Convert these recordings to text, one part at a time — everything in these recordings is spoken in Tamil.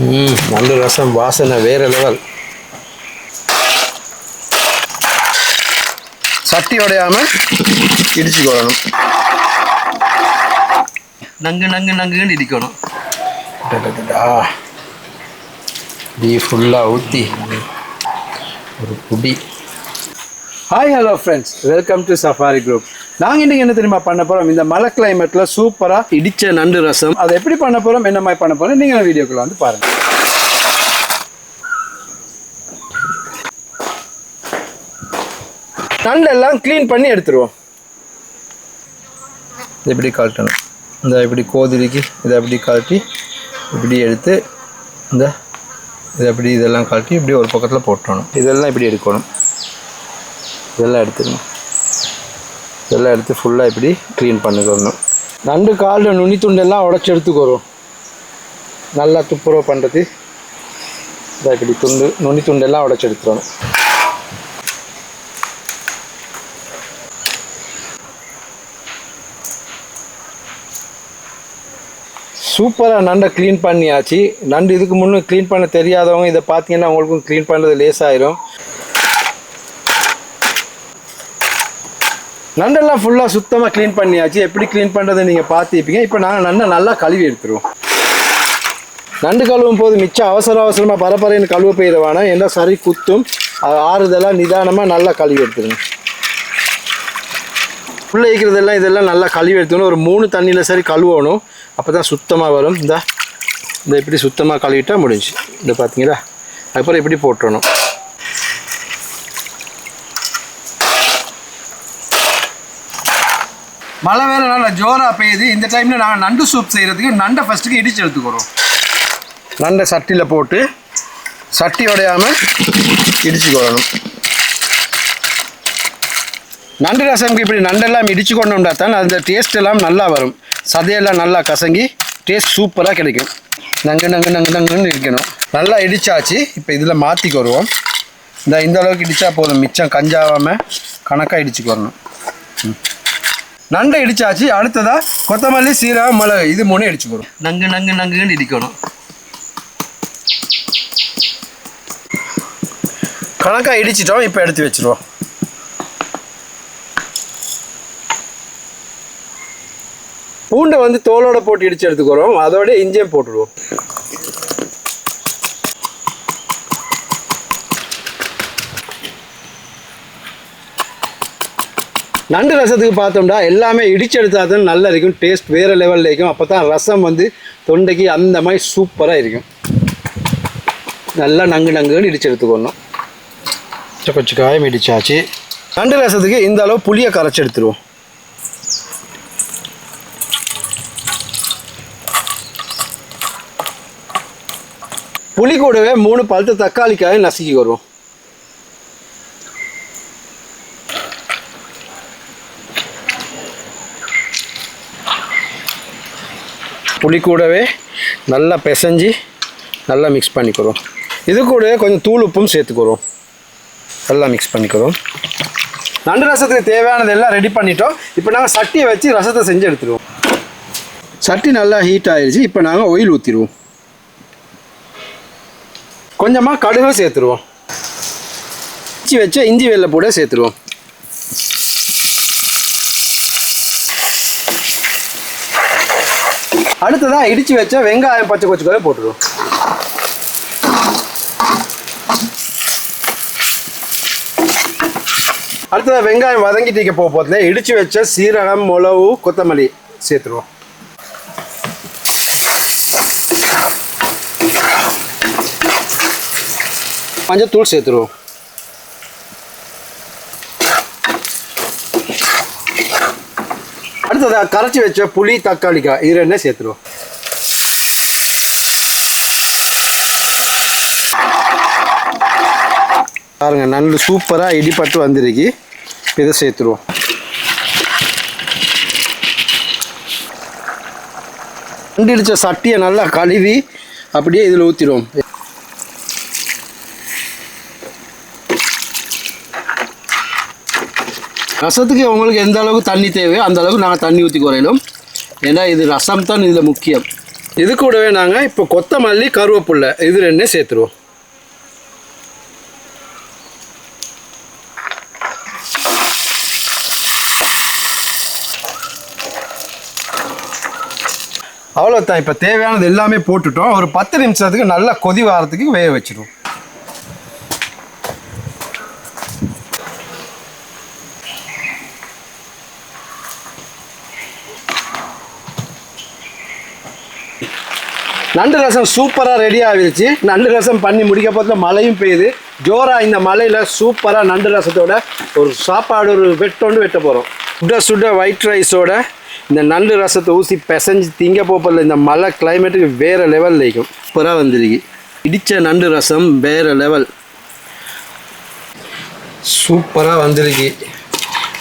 நண்டு ரசம் வாசனை வேற லெவல். சட்டி உடையாம இடிச்சு கொள்ளணும். நங்கு நங்கு நங்குன்னு இடிக்கணும். டீ ஃபுல்லாக ஊற்றி ஒரு புடி hi hello friends welcome to safari group நாங்கள் இன்றைக்கி என்ன தெரியுமா பண்ண போகிறோம் இந்த மழை கிளைமேட்டில் சூப்பராக இடித்த நண்டு ரசம். அதை எப்படி பண்ண போகிறோம் என்ன மாதிரி பண்ண போகிறோம் நீங்கள் வீடியோக்குள்ள வந்து பாருங்கள் நண்டெல்லாம் க்ளீன் பண்ணி எடுத்துருவோம். எப்படி கழட்டணும். இந்த இப்படி கோதிரிக்கு இதை அப்படி கழட்டி இப்படி எடுத்து இந்த இதை அப்படி இதெல்லாம் கழட்டி இப்படி ஒரு பக்கத்தில் போட்டுறணும் இதெல்லாம் இப்படி எடுக்கணும். இதெல்லாம் எடுத்துக்கணும். இதெல்லாம் எடுத்து ஃபுல்லாக இப்படி க்ளீன் பண்ணிக்கணும் நண்டு காலில் நுனி துண்டெல்லாம் உடச்சி எடுத்துக்கிறோம் நல்லா துப்புரவு பண்ணுறது இதாக இப்படி துண்டு நுனி துண்டெல்லாம் உடச்சி எடுத்துடணும். சூப்பராக நண்டை க்ளீன் பண்ணியாச்சு. நண்டு இதுக்கு முன்னே க்ளீன் பண்ண தெரியாதவங்க இதை பார்த்தீங்கன்னா உங்களுக்கும் க்ளீன் பண்ணுறது லேசாயிரும். நண்டெல்லாம் ஃபுல்லாக சுத்தமாக க்ளீன் பண்ணியாச்சு. எப்படி க்ளீன் பண்ணுறது நீங்கள் பார்த்துப்பீங்க இப்போ நாங்கள் நண்டை நல்லா கழுவி எடுத்துருவோம். நண்டு கழுவும் போது மிச்சம் அவசர அவசரமாக பரபரைன்னு கழுவ போயிடுவானா வேணாம். சரி குத்தும். அது ஆறுதெல்லாம் நிதானமாக நல்லா கழுவி எடுத்துருங்க. உள்ளே இருக்கிறதெல்லாம் இதெல்லாம் நல்லா கழுவி எடுத்துக்கணும். ஒரு மூணு தண்ணியில் சரி கழுவணும். அப்போ தான் சுத்தமாக வரும். இந்த இந்த இப்படி சுத்தமாக கழுவிட்டால் முடிஞ்சு. இந்த பார்த்தீங்களா? அதுக்கப்புறம் இப்படி போட்டுடணும் மழை வேறு நல்லா ஜோராக பெய்யுது. இந்த டைமில் நாங்கள் நண்டு சூப் செய்கிறதுக்கு நண்டை ஃபஸ்ட்டுக்கு இடிச்சு எடுத்துக்கிறோம். நண்டை சட்டியில் போட்டு சட்டி உடையாமல் இடித்து கொள்ளணும். நண்டு ரசம்க்கு இப்படி நண்டெல்லாம் இடிச்சு கொண்டோம்னா தான் அந்த டேஸ்ட் எல்லாம் நல்லா வரும். சதையெல்லாம் நல்லா கசங்கி டேஸ்ட் சூப்பராக கிடைக்கும். நங்கு நங்கு நங்கு நங்குன்னு இருக்கணும் நல்லா இடிச்சாச்சு. இப்போ இதில் மாற்றிக்கு வருவோம் இந்த இந்த அளவுக்கு இடித்தா போதும். மிச்சம் கஞ்சாவாமல் கணக்காக இடிச்சுக்கு வரணும் ம். நண்டை இடிச்சாச்சு அடுத்ததா கொத்தமல்லி சீரகம் மிளகு. இது மூணு இடிச்சுக்கிறோம் நங்கு நங்கு நங்குன்னு இடிக்கணும். கணக்காக இடிச்சிட்டோம் இப்போ எடுத்து வச்சிருவோம். பூண்டை வந்து தோலோட போட்டு இடிச்சு எடுத்துக்கிறோம். அதோட இஞ்சியும் போட்டுடுவோம். நண்டு ரசத்துக்கு பார்த்தோம்னா எல்லாமே இடிச்சு எடுத்தா தான் நல்லா இருக்கும் டேஸ்ட் வேறு லெவலில் இருக்கும். அப்போ தான் ரசம் வந்து தொண்டைக்கு அந்த மாதிரி சூப்பராக இருக்கும். நல்லா நங்கு நங்குன்னு இடிச்சு எடுத்துக்கணும் கொஞ்சம் காயம் இடிச்சாச்சு. நண்டு ரசத்துக்கு இந்த அளவு புளியை கரைச்சி எடுத்துருவோம். புளி கூடவே மூணு பழுத்த தக்காளிக்காய் நசுக்கி வருவோம். புளி கூடவே நல்லா பிசைஞ்சு நல்லா மிக்ஸ் பண்ணிக்கிறோம். இது கூடவே கொஞ்சம் தூள் உப்பும் சேர்த்துக்கிறோம். நல்லா மிக்ஸ் பண்ணிக்கிறோம். நண்டு ரசத்துக்கு தேவையானது எல்லாம் ரெடி பண்ணிட்டோம். இப்போ நாங்கள் சட்டியை வச்சு ரசத்தை செஞ்சு எடுத்துருவோம். சட்டி நல்லா ஹீட் ஆயிடுச்சு இப்போ நாங்கள் ஒயில் ஊற்றிடுவோம் கொஞ்சமாக கடுகு சேர்த்துருவோம். வச்சு இஞ்சி வெள்ளை போட சேர்த்துருவோம். அடுத்ததான் இடித்து வச்ச வெங்காயம் பச்சை கொச்சுக்கவே போட்டுருவோம். அடுத்ததான் வெங்காயம் வதங்கிட்டு இருக்க போக போதில் இடித்து வச்ச சீரகம் மிளகு கொத்தமல்லி சேர்த்துருவோம். மஞ்சத்தூள் சேர்த்துருவோம். அடுத்ததாக கரைச்சி வச்ச புளி தக்காளிக்காய் இது ரெண்டே சேர்த்துருவோம். பாருங்க நல்ல சூப்பராக இடிப்பட்டு வந்துருக்கு. இதை சேர்த்துருவோம். நண்டு சட்டியை நல்லா கழுவி அப்படியே இதில் ஊற்றிடுவோம் ரசத்துக்கு உங்களுக்கு எந்த அளவுக்கு தண்ணி தேவையோ அந்த அளவுக்கு நாங்கள் தண்ணி ஊற்றி குறையிலும் ஏன்னா இது ரசம் தான் இதில் முக்கியம். இது கூடவே நாங்கள் இப்போ கொத்தமல்லி கருவேப்பில்லை இது ரெண்டே சேர்த்துருவோம். அவ்வளோதான் இப்போ தேவையானது எல்லாமே போட்டுட்டோம். ஒரு பத்து நிமிஷத்துக்கு நல்லா கொதி வாரத்துக்கு வேக வச்சிடுவோம் நண்டு ரசம் சூப்பராக ரெடி ஆகிருச்சு நண்டு ரசம் பண்ணி முடிக்க போதில் மழையும் பெய்யுது. ஜோராக இந்த மலையில் சூப்பராக நண்டு ரசத்தோட ஒரு சாப்பாடு ஒரு வெட்டோண்டு வெட்ட போகிறோம் சுட சுட ஒயிட் ரைஸோட இந்த நண்டு ரசத்தை ஊசி பிசைஞ்சு திங்க போப்பதில் இந்த மழை கிளைமேட்டுக்கு வேறு லெவலில் இருக்கும் சூப்பராக வந்துருக்கு. இடித்த நண்டு ரசம் வேறு லெவல் சூப்பராக வந்திருக்கு.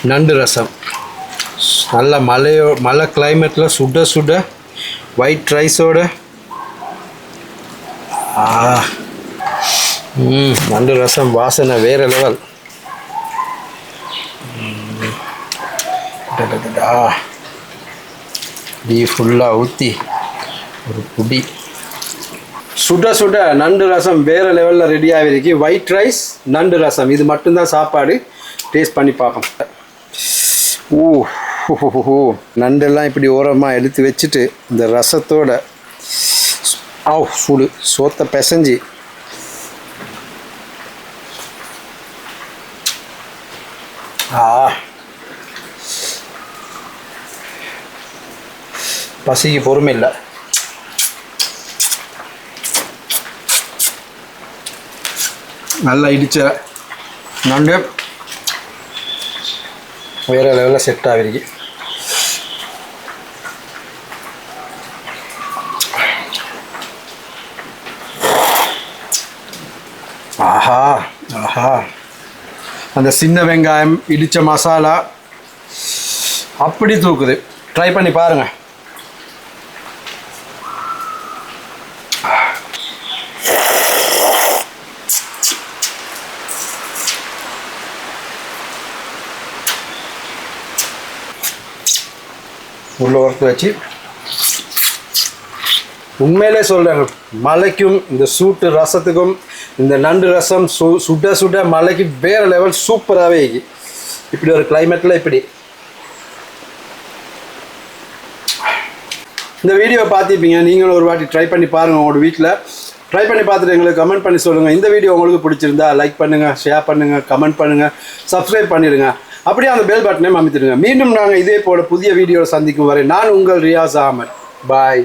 நண்டு ரசம். நல்ல மழையோ மழை கிளைமேட்டில் சுட சுட ஒயிட் ரைஸோட ஆ. ம் நண்டு ரசம் வாசனை வேறு லெவல் டீ ஃபுல்லாக ஊற்றி ஒரு புடி. சுட சுட நண்டு ரசம் வேறு லெவலில் ரெடி ஆகிருக்கு ஒயிட் ரைஸ் நண்டு ரசம். இது மட்டும்தான் சாப்பாடு. டேஸ்ட் பண்ணி பார்ப்போம். ஊ ஹோ நண்டெல்லாம் இப்படி ஓரமாக எடுத்து வச்சுட்டு இந்த ரசத்தோட ஆ சூடு. சோத்தை பிசைஞ்சு ஆ பசிக்கு பொறுமை இல்லை நல்லா இடிச்ச நண்டு. வேறு லெவலில் செட் ஆகிருக்கு ஆஹா ஆஹா. அந்த சின்ன வெங்காயம் இடித்த மசாலா அப்படி தூக்குது. ட்ரை பண்ணி பாருங்க. உள்ளே ஒர்த்து வச்சு உண்மையிலே சொல்கிறேன் மலைக்கும் இந்த சூட்டு ரசத்துக்கும் இந்த நண்டு ரசம் சு சுட சுட மலைக்கு வேறு லெவல் சூப்பராகவே இருக்கு. இப்படி ஒரு கிளைமேட்டில் இப்படி. இந்த வீடியோ பார்த்துருப்பீங்க நீங்களும் ஒரு வாட்டி ட்ரை பண்ணி பாருங்கள் உங்களோட வீட்டில் ட்ரை பண்ணி பார்த்துட்டு எங்களுக்கு கமெண்ட் பண்ணி சொல்லுங்கள் இந்த வீடியோ உங்களுக்கு பிடிச்சிருந்தா லைக் பண்ணுங்கள் ஷேர் பண்ணுங்கள் கமெண்ட் பண்ணுங்கள் சப்ஸ்கிரைப் பண்ணிடுங்க. அப்படியே அந்த பெல் பட்டனையும் அமைத்துடுங்க மீண்டும் நாங்கள் இதே போல புதிய வீடியோவில் சந்திக்கும் வரை நான் உங்கள் ரியாஸ் அகமத் பாய்